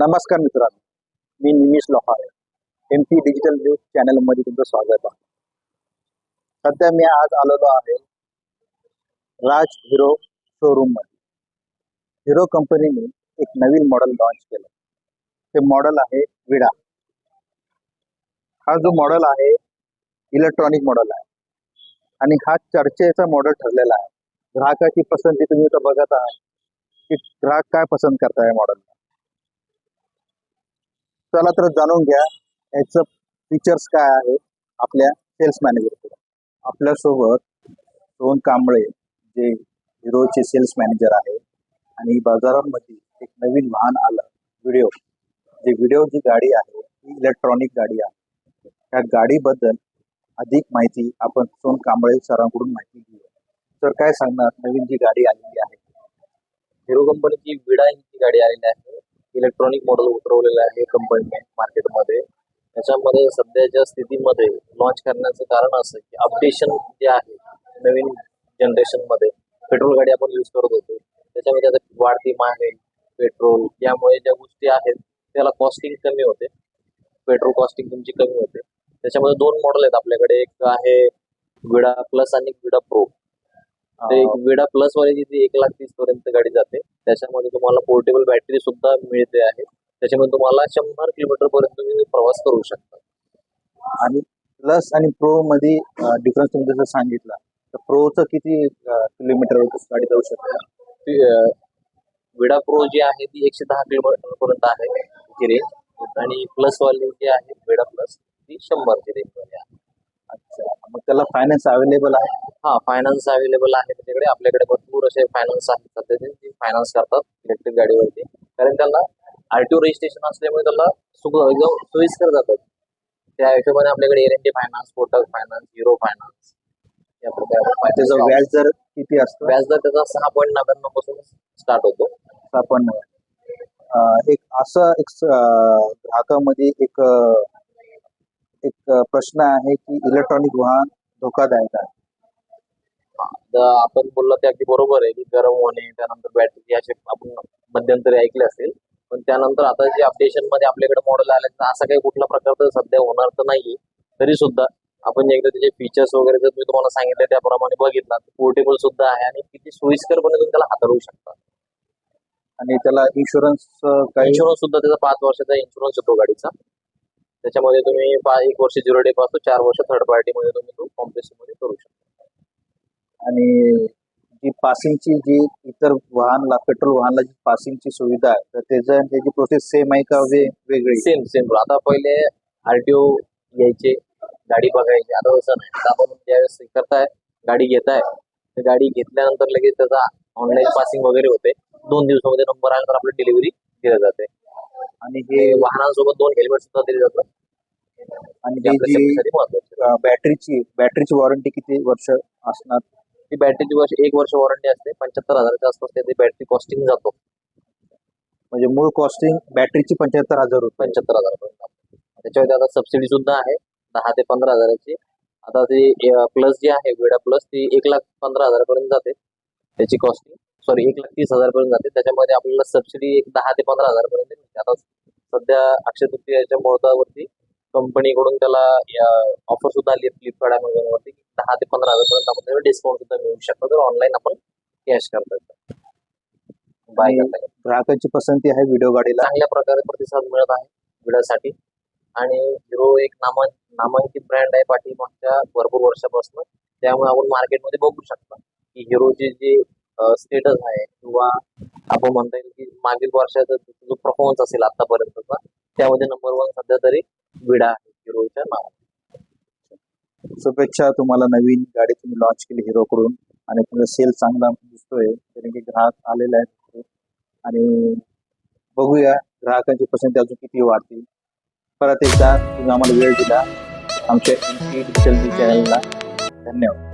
नमस्कार मित्रांनो. मी Nimish Lohar. M P digital news चॅनलमध्ये तुमचं स्वागत आहे. सध्या मी आज आलेलो आहे राज हिरो शोरूममध्ये. हिरो कंपनीने एक नवीन मॉडेल लॉन्च केलं. ते मॉडेल आहे विडा. हा जो मॉडेल आहे इलेक्ट्रॉनिक मॉडेल आहे. आणि हा चर्चेचा मॉडेल ठरलेला आहे. ग्राहकाची पसंती तुम्ही तर बघत आहात की ग्राहक काय पसंत करताय मॉडेल चला तर जाणून घ्या याचं फीचर्स काय आहे आपल्या सेल्स मॅनेजर आपल्यासोबत सोहन कांबळे जे हिरोचे सेल्स मॅनेजर आहे आणि बाजारामध्ये एक नवीन वाहन आलं व्हिडिओ जे व्हिडिओ जी गाडी आहे ती इलेक्ट्रॉनिक गाडी आहे. त्या गाडीबद्दल अधिक माहिती आपण सोन कांबळे सरांकडून माहिती घेऊ तर काय सांगणार? नवीन जी गाडी आलेली आहे. हिरो कंपनीची विडा ही गाडी आलेली आहे. इलेक्ट्रॉनिक मॉडेल उतरवलेलं आहे कंपनीने मार्केटमध्ये त्याच्यामध्ये सध्याच्या स्थितीमध्ये लॉन्च करण्याचं कारण असं की अपडेशन जे आहे नवीन जनरेशनमध्ये पेट्रोल गाडी आपण यूज करत होतो. त्याच्यामध्ये आता वाढती महागाई पेट्रोल यामुळे ज्या गोष्टी आहेत त्याला कॉस्टिंग कमी होते. पेट्रोल कॉस्टिंग तुमची कमी होते. त्याच्यामध्ये दोन मॉडेल आहेत आपल्याकडे. एक आहे विडा प्लस आणि विडा प्रो ते विडा प्लस वाली ती एक लाख तीस पर्यंत गाडी जाते त्याच्यामध्ये तुम्हाला पोर्टेबल बॅटरी सुद्धा मिळते आहे. त्याच्यामध्ये तुम्हाला शंभर किलोमीटर पर्यंत तुम्ही प्रवास करू शकता. आणि प्लस आणि प्रो मध्ये डिफरन्स तुम्ही जसं सांगितलं तर प्रोचं किती किलोमीटर गाडी जाऊ शकते? विडा प्रो जी आहे ती एकशे दहा किलोमीटर पर्यंत आहे ती रेंज आणि प्लस वाली जी आहे विडा प्लस ती शंभरची रेंजमध्ये आहे. अच्छा. मग त्याला फायनान्स अवेलेबल आहे? हा फायनान्स अवेलेबल आहे त्याच्याकडे. आपल्याकडे भरपूर असे फायनान्स आहेत. सध्या ते फायनान्स करतात इलेक्ट्रिक गाडीवरती. कारण त्यांना आरटीओ रजिस्ट्रेशन असल्यामुळे त्याला सुख एकदम सोयीस्कर जातात. त्या हिशोबाने आपल्याकडे N T finance Kotak finance Hero finance या प्रकारे. त्याचं व्याज दर किती असतं? व्याजदर त्याचा सहा पॉईंट नव्याण्णवपासून स्टार्ट होतो. आपण अं, एक असं एक ग्राहकामध्ये एक एक प्रश्न आहे की इलेक्ट्रॉनिक वाहन धोकादायक आहे. आपण बोललो ते अगदी बरोबर आहे की गरम होणे त्यानंतर बॅटरी असे आपण मध्यंतरी ऐकले असेल. पण त्यानंतर आता जे अपडेशनमध्ये आपल्याकडे मॉडेल आले तर असा काही कुठला प्रकारचं सध्या होणार तर नाही तरी सुद्धा आपण एकदा त्याचे फीचर्स वगैरे जर मी तुम्हाला सांगितलं त्याप्रमाणे बघितलं पोर्टेबल सुद्धा आहे आणि किती सोयीस्करपणे तुम्ही त्याला हाताळू शकता. आणि त्याला इन्शुरन्स काही इन्शुरन्स सुद्धा त्याचा पाच वर्षाचा इन्शुरन्स येतो गाडीचा. त्याच्यामध्ये तुम्ही एक वर्ष झिरो डे पासून चार वर्ष थर्ड पार्टी मध्ये तुम्ही तो कॉम्प्रेशनमध्ये करू शकता. आणि जी पासिंगची जी इतर वाहनला पेट्रोल वाहनला जी पासिंगची सुविधा आहे तर त्याचं त्याची प्रोसेस सेम आहे का वे वेगळी? सेम सेम आता पहिले आरटीओ यायचे गाडी बघायची. आता तसं नाही. आता आपण ज्यावेळेस करताय गाडी घेताय तर गाडी घेतल्यानंतर लगेच त्याचा ऑनलाईन पासिंग वगैरे होते. दोन दिवसामध्ये नंबर आल्यानंतर आपली डिलिव्हरी दिली जाते. आणि हे वाहनांसोबत दोन हेल्मेट सुद्धा दिले जातात. आणि बॅटरीची बॅटरीची वॉरंटी किती वर्ष असणार? ती बॅटरीची वर्ष एक वर्ष वॉरंटी असते. पंच्याहत्तर हजाराच्या आसपास त्याची बॅटरी कॉस्टिंग जातो. म्हणजे मूळ कॉस्टिंग बॅटरीची पंच्याहत्तर हजार रुपये पंच्याहत्तर हजारापर्यंत त्याच्यावरती आता सबसिडी सुद्धा आहे. दहा ते पंधरा हजाराची. आता ती प्लस जी आहे वेडा प्लस ती एक लाख पंधरा हजारापर्यंत जाते. त्याची कॉस्टिंग सॉरी एक लाख तीस हजारपर्यंत जाते. त्याच्यामध्ये आपल्याला सबसिडी एक दहा ते पंधरा हजारपर्यंत मिळते. आता सध्या अक्षय तृतीयाच्या मुहूर्तावरती कंपनीकडून त्याला ऑफर सुद्धा आली फ्लिपकार्ट अमेझॉनवरती की दहा ते पंधरा हजारपर्यंत आपल्याला डिस्काउंट सुद्धा मिळू शकतो. तर ऑनलाईन आपण कॅश करता येतं. ग्राहकांची पसंती आहे व्हिडिओ गाडीला. चांगल्या प्रकारे प्रतिसाद मिळत आहे विड्यासाठी आणि हिरो एक नामा नामांकित ब्रँड आहे पाठीमागच्या भरपूर वर्षापासून. त्यामुळे आपण मार्केटमध्ये बघू शकता. की हिरोचे जे स्टेटस आहे किंवा आपण म्हणता येईल की मागील वर्षाचा जो परफॉर्मन्स असेल आतापर्यंतचा त्यामध्ये नंबर वन सध्या तरी विडा आहे हिरोच्या नावाने. शुभेच्छा तुम्हाला नवीन गाडी तुम्ही लॉन्च केली हिरोकडून. आणि तुमचा सेल चांगला दिसतोय. कारण की ग्राहक आलेले आहेत आणि बघूया ग्राहकांची पसंती अजून किती वाढतील. परत एकदा तुम्ही आम्हाला वेळ दिला. आमच्या चॅनलला धन्यवाद.